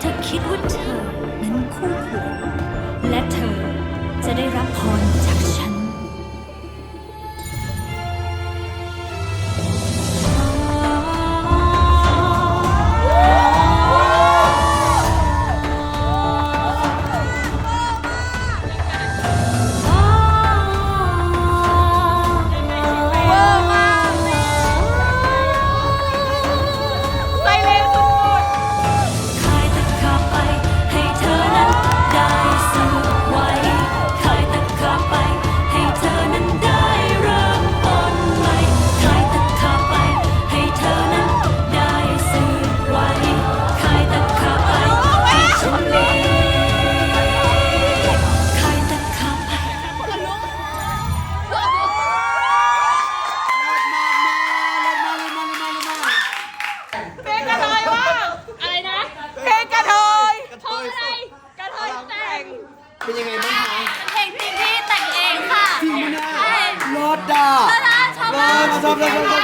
เธอคิดว่าเธอนั้นคู่ควรและเธอจะได้รับพรจาก เป็นยังไงบ้างคะเพลงจริงที่แต่งเองค่ะจริงไหมเนี่ยรอดด่ารอดชอบมาก ชอบชอบชอบชอบ